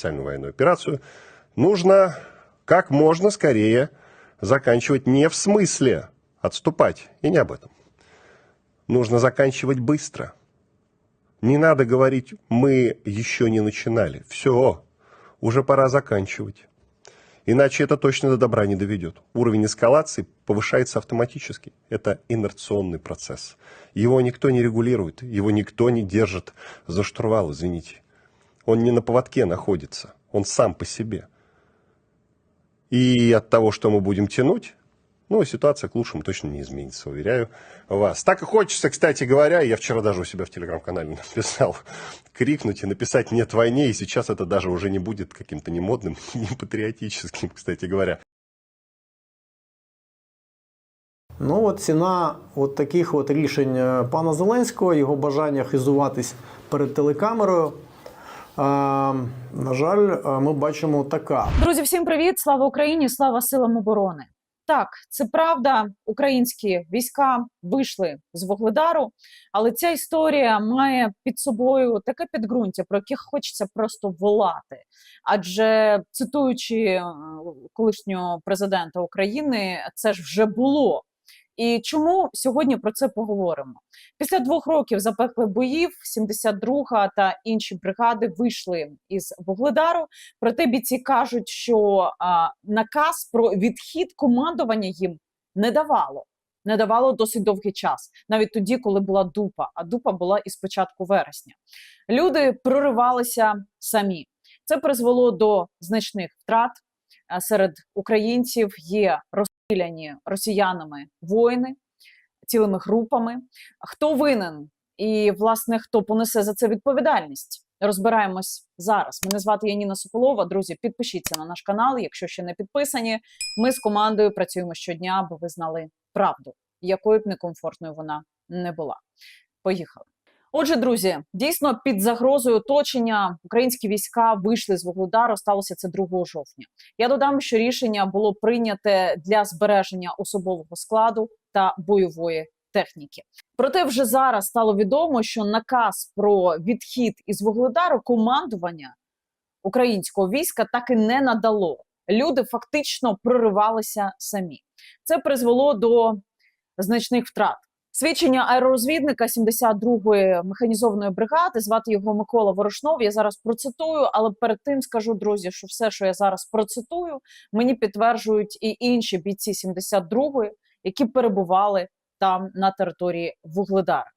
специальную военную операцию, нужно как можно скорее заканчивать не в смысле отступать, и не об этом. Нужно заканчивать быстро. Не надо говорить, мы еще не начинали. Все, уже пора заканчивать. Иначе это точно до добра не доведет. Уровень эскалации повышается автоматически. Это инерционный процесс. Его никто не регулирует, его никто не держит за штурвал, извините. Он не на поводке находится, он сам по себе. И от того, что мы будем тянуть, ну, ситуация к лучшему точно не изменится, уверяю вас. Так и хочется, кстати говоря, я вчера даже у себя в телеграм-канале написал, крикнуть и написать «нет войне», и сейчас это даже уже не будет каким-то немодным, не патриотическим, кстати говоря. Ну, от ціна от таких от рішень пана Зеленського, його бажання хизуватись перед телекамерою. На жаль, ми бачимо така. Друзі, всім привіт! Слава Україні! Слава силам оборони! Так, це правда, українські війська вийшли з Вугледару, але ця історія має під собою таке підґрунтя, про яке хочеться просто волати. Адже цитуючи е, колишнього президента України, це ж вже було. І чому сьогодні про це поговоримо? Після двох років запеклих боїв 72-га та інші бригади вийшли із Вугледару. Проте бійці кажуть, що а, наказ про відхід командування їм не давало. Не давало досить довгий час, навіть тоді, коли була дупа. А дупа була із початку вересня. Люди проривалися самі. Це призвело до значних втрат. Серед українців є розстріляні росіянами воїни цілими групами. Хто винен і власне хто понесе за це відповідальність? Розбираємось зараз. Мене звати Яніна Соколова. Друзі, підпишіться на наш канал, якщо ще не підписані. Ми з командою працюємо щодня, аби ви знали правду, якою б некомфортною вона не була. Поїхали. Отже, друзі, дійсно під загрозою оточення українські війська вийшли з Вугледару. Сталося це 2 жовтня. Я додам, що рішення було прийняте для збереження особового складу та бойової техніки. Проте вже зараз стало відомо, що наказ про відхід із Вугледару командування українського війська так і не надало. Люди фактично проривалися самі. Це призвело до значних втрат. Свідчення аеророзвідника 72-ї механізованої бригади, звати його Микола Ворошнов. Я зараз процитую, але перед тим скажу, друзі, що все, що я зараз процитую, мені підтверджують і інші бійці 72-ї, які перебували там на території Вугледара.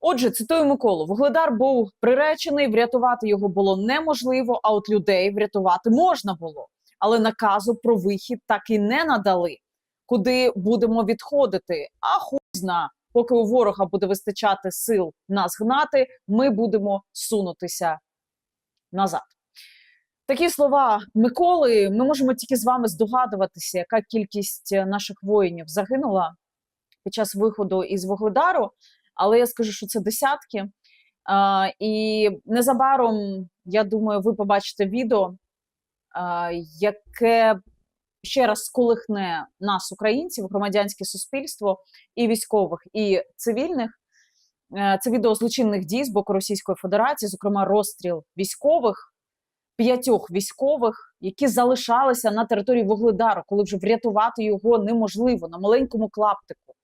Отже, цитую Миколу: Вугледар був приречений, врятувати його було неможливо, а от людей врятувати можна було. Але наказу про вихід так і не надали. Куди будемо відходити? А хуй зна, поки у ворога буде вистачати сил нас гнати, ми будемо сунутися назад. Такі слова Миколи. Ми можемо тільки з вами здогадуватися, яка кількість е, наших воїнів загинула під час виходу із Вугледару. Але я скажу, що це десятки. І незабаром, я думаю, ви побачите відео, яке ще раз сколихне нас, українців, громадянське суспільство, і військових, і цивільних. Е, Це відео злочинних дій з боку Російської Федерації, зокрема, розстріл військових, п'ятьох військових, які залишалися на території Вугледару, коли вже врятувати його неможливо на маленькому клаптику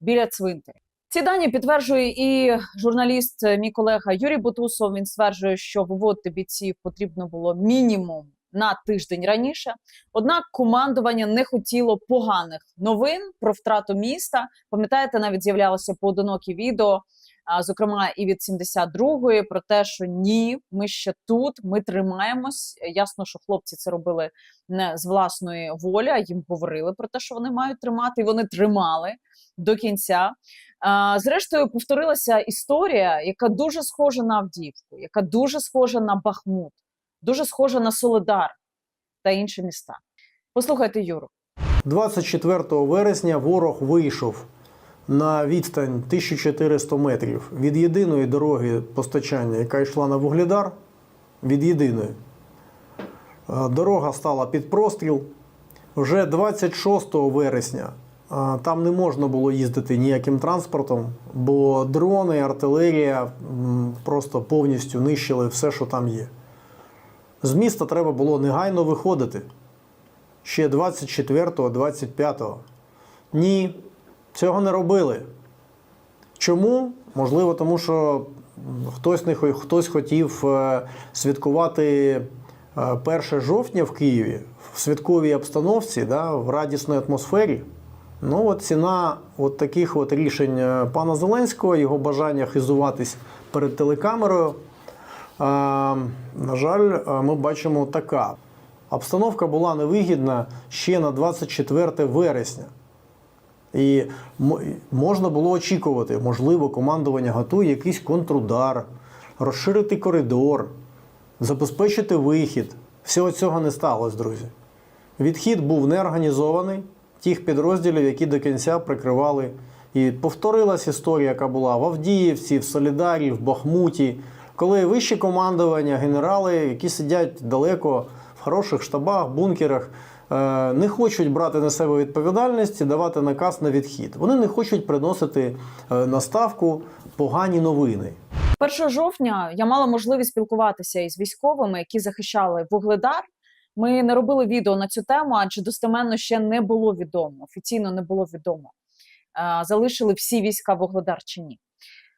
біля цвинтаря. Ці дані підтверджує і журналіст, е, мій колега Юрій Бутусов. Він стверджує, що виводити бійців потрібно було мінімум на тиждень раніше. Однак командування не хотіло поганих новин про втрату міста. Пам'ятаєте, навіть з'являлося поодинокі відео, зокрема і від 72-ї, про те, що ні, ми ще тут, ми тримаємось. Ясно, що хлопці це робили не з власної волі, а їм говорили про те, що вони мають тримати, і вони тримали до кінця. Зрештою, повторилася історія, яка дуже схожа на Авдіївку, яка дуже схожа на Бахмут, дуже схожа на Соледар та інші міста. Послухайте, Юру. 24 вересня ворог вийшов на відстань 1400 метрів від єдиної дороги постачання, яка йшла на Вугледар. Від єдиної. Е, Дорога стала під простріл. Вже 26 вересня е, там не можна було їздити ніяким транспортом, бо дрони, артилерія просто повністю нищили все, що там є. З міста треба було негайно виходити. Ще 24-го, 25-го. Ні, цього не робили. Чому? Можливо, тому що хтось, не, хтось хотів е, святкувати е, 1 жовтня в Києві в святковій обстановці, да, в радісній атмосфері. Ну, от ціна от таких от рішень е, пана Зеленського, його бажання хизуватись перед телекамерою. На жаль, ми бачимо така. Обстановка була невигідна ще на 24 вересня. І можна було очікувати, можливо, командування готує якийсь контрудар, розширити коридор, забезпечити вихід. Всього цього не сталося, друзі. Відхід був неорганізований тих підрозділів, які до кінця прикривали. І повторилась історія, яка була в Авдіївці, в Солідарі, в Бахмуті, коли вище командування, генерали, які сидять далеко в хороших штабах, бункерах, е, не хочуть брати на себе відповідальність і давати наказ на відхід. Вони не хочуть приносити е, на ставку погані новини. 1 жовтня я мала можливість спілкуватися із військовими, які захищали Вугледар. Ми не робили відео на цю тему, адже достеменно ще не було відомо. Офіційно не було відомо, е, залишили всі війська Вугледар чи ні.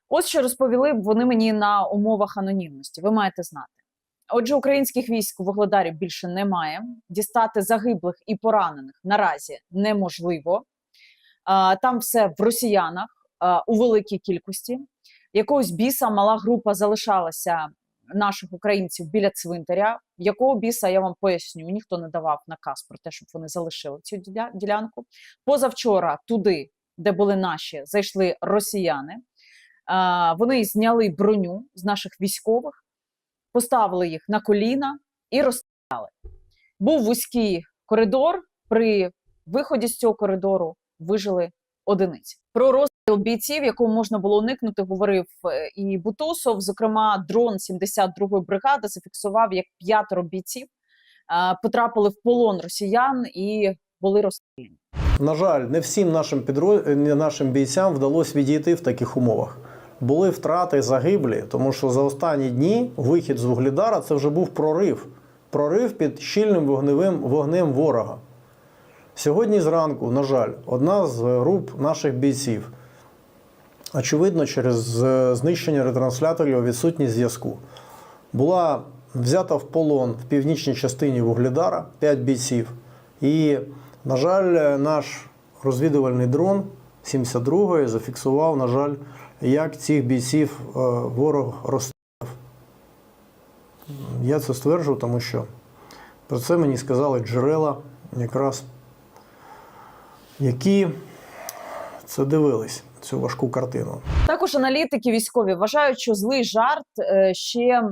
Ось що розповіли вони мені на умовах анонімності. Ви маєте знати. Отже, українських військ у Вугледарі більше немає. Дістати загиблих і поранених наразі неможливо. Там все в росіянах у великій кількості якогось біса мала група залишалася наших українців біля цвинтаря. Якого біса я вам поясню? Ніхто не давав наказ про те, щоб вони залишили цю ділянку. Позавчора туди, де були наші, зайшли росіяни. Вони зняли броню з наших військових, поставили їх на коліна і розстріляли. Був вузький коридор. При виході з цього коридору вижили одиниці. Про розстріл бійців, якого можна було уникнути, говорив е, і Бутусов. Зокрема, дрон 72-ї бригади зафіксував, як п'ятеро бійців е, потрапили в полон росіян і були розстріляні. На жаль, не всім нашим підро... нашим бійцям вдалося відійти в таких умовах. Були втрати загиблі, тому що за останні дні вихід з Вугледара це вже був прорив. Прорив під щільним вогневим вогнем ворога. Сьогодні зранку, на жаль, одна з груп наших бійців, очевидно, через е, знищення ретрансляторів, відсутність зв'язку, була взята в полон в північній частині Вугледара 5 бійців. І, на жаль, наш розвідувальний дрон 72-ї зафіксував, на жаль, як цих бійців е, ворог розстріляв. Я це стверджую, тому що про це мені сказали джерела, якраз які це дивились, цю важку картину. Також аналітики військові вважають, що злий жарт е, ще е,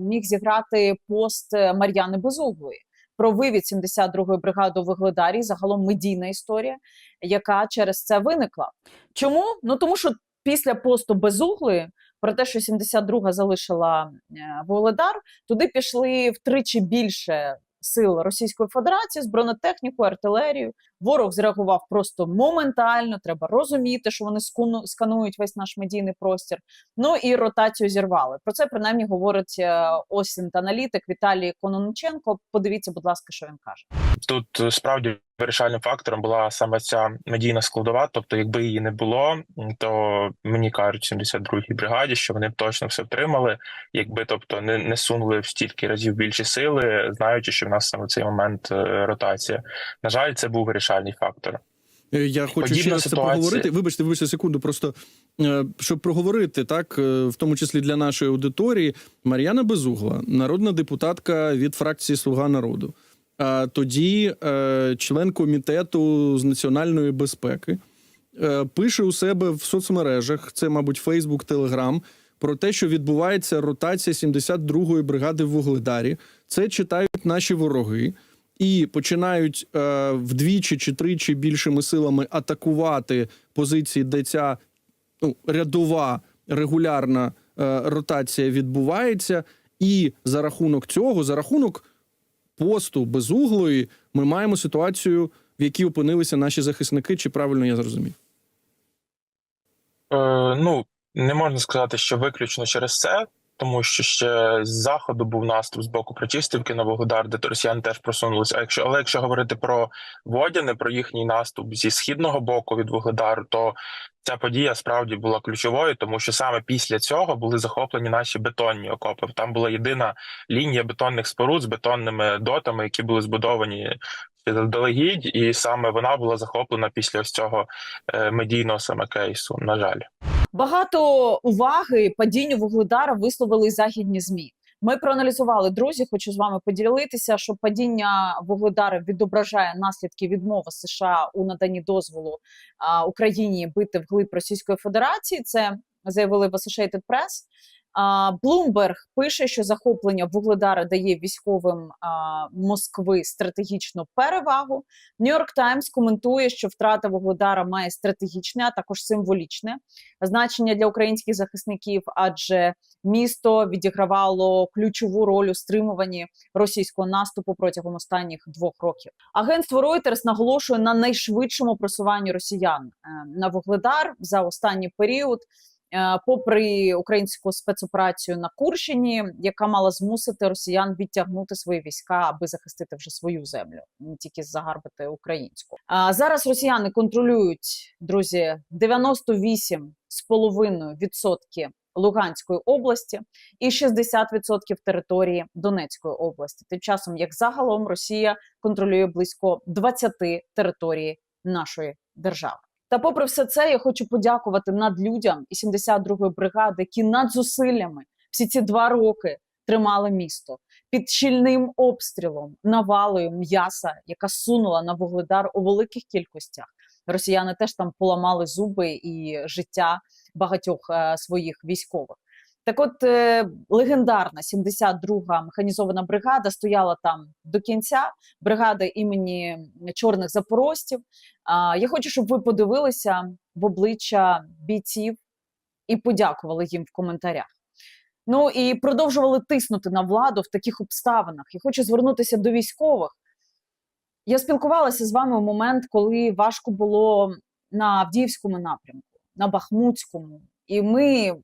міг зіграти пост Мар'яни Безуглої про вивід 72-ї бригади у Вугледарі. Загалом медійна історія, яка через це виникла. Чому? Ну тому що після посту Безуглої про те, що 72-га залишила е, Вугледар, туди пішли втричі більше. Сил Російської Федерації з артилерією. Ворог зреагував просто моментально. Треба розуміти, що вони сканують весь наш медійний простір. Ну і ротацію зірвали. Про це принаймні говорить е, осінт аналітик Віталій Кононченко. Подивіться, будь ласка, що він каже. Тут е, справді вирішальним фактором була саме ця медійна складова. Тобто, якби її не було, то мені кажуть 72-й бригаді, що вони б точно все втримали, якби тобто не, не сунули в стільки разів більші сили, знаючи, що в нас саме в цей момент е, ротація. На жаль, це був вирішальний фактор. Е, Я хочу Подібна ще раз це ситуація. проговорити. Вибачте, вибачте секунду. Просто щоб проговорити, так в тому числі для нашої аудиторії, Мар'яна Безугла, народна депутатка від фракції Слуга народу. Тоді е, член комітету з національної безпеки е, пише у себе в соцмережах, це, мабуть, Фейсбук, Телеграм, про те, що відбувається ротація 72-ї бригади в Вугледарі. Це читають наші вороги і починають е, вдвічі чи тричі більшими силами атакувати позиції, де ця ну, рядова регулярна е, ротація відбувається. І за рахунок цього, за рахунок посту безуглої, ми маємо ситуацію, в якій опинилися наші захисники. Чи правильно я зрозумів? Е, ну не можна сказати, що виключно через це. Тому що ще з заходу був наступ з боку Причистівки на Вугледар, де росіяни теж просунулися. А якщо але якщо говорити про Водяне, про їхній наступ зі східного боку від Вугледару, то ця подія справді була ключовою, тому що саме після цього були захоплені наші бетонні окопи. Там була єдина лінія бетонних споруд з бетонними дотами, які були збудовані заздалегідь, і саме вона була захоплена після ось цього е, медійного саме кейсу. На жаль. Багато уваги падінню вугледара висловили західні змі. Ми проаналізували друзі. Хочу з вами поділитися, що падіння вугледара відображає наслідки відмови США у наданні дозволу а, Україні бити вглиб Російської Федерації. Це заявили в Associated Press. Bloomberg пише, що захоплення вугледара дає військовим Москви стратегічну перевагу. Нью-Йорк Таймс коментує, що втрата вугледара має стратегічне, а також символічне значення для українських захисників, адже місто відігравало ключову роль у стримуванні російського наступу протягом останніх двох років. Агентство Reuters наголошує на найшвидшому просуванні росіян е, на вугледар за останній період. Е, Попри українську спецоперацію на Курщині, яка мала змусити росіян відтягнути свої війська, аби захистити вже свою землю, не тільки загарбити українську. А зараз росіяни контролюють друзі 98,5% Луганської області і 60% території Донецької області. Тим часом, як загалом, Росія контролює близько 20 територій нашої держави. Та, попри все це, я хочу подякувати надлюдям і 72-ї бригади, які над зусиллями всі ці два роки тримали місто під щільним обстрілом, навалою м'яса, яка сунула на вугледар у великих кількостях. Росіяни теж там поламали зуби і життя багатьох е, своїх військових. Так, от е, легендарна 72-га механізована бригада стояла там до кінця. Бригада імені чорних запорожців. Я хочу, щоб ви подивилися в обличчя бійців і подякували їм в коментарях. Ну і продовжували тиснути на владу в таких обставинах. Я хочу звернутися до військових. Я спілкувалася з вами у момент, коли важко було на Авдіївському напрямку, на Бахмутському, і ми,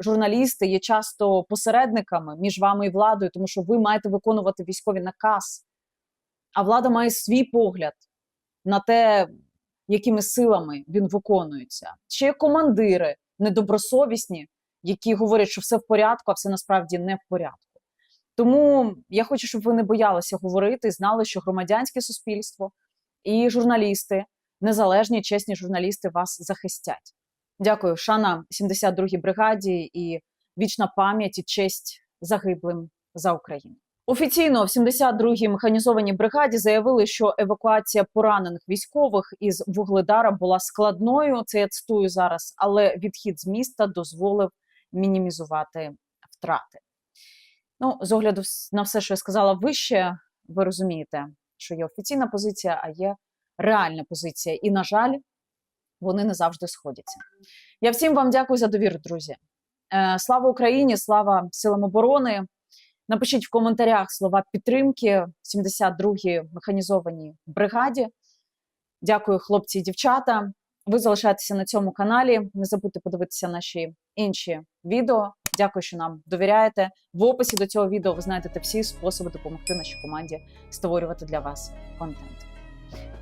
журналісти, є часто посередниками між вами і владою, тому що ви маєте виконувати військові наказ, а влада має свій погляд на те, якими силами він виконується. Ще є командири недобросовісні, які говорять, що все в порядку, а все насправді не в порядку. Тому я хочу, щоб ви не боялися говорити, знали, що громадянське суспільство і журналісти, незалежні чесні журналісти вас захистять. Дякую, шана 72-й бригаді і вічна пам'ять і честь загиблим за Україну. Офіційно в 72-й механізованій бригаді заявили, що евакуація поранених військових із Вугледара була складною. Це я цитую зараз, але відхід з міста дозволив мінімізувати втрати. Ну, з огляду на все, що я сказала вище, ви розумієте, що є офіційна позиція, а є реальна позиція. І, на жаль, вони не завжди сходяться. Я всім вам дякую за довіру, друзі. Е, Слава Україні, слава силам оборони. Напишіть в коментарях слова підтримки 72-й механізованій бригаді. Дякую, хлопці і дівчата. Ви залишаєтеся на цьому каналі. Не забудьте подивитися наші інші відео. Дякую, що нам довіряєте. В описі до цього відео ви знайдете всі способи допомогти нашій команді створювати для вас контент.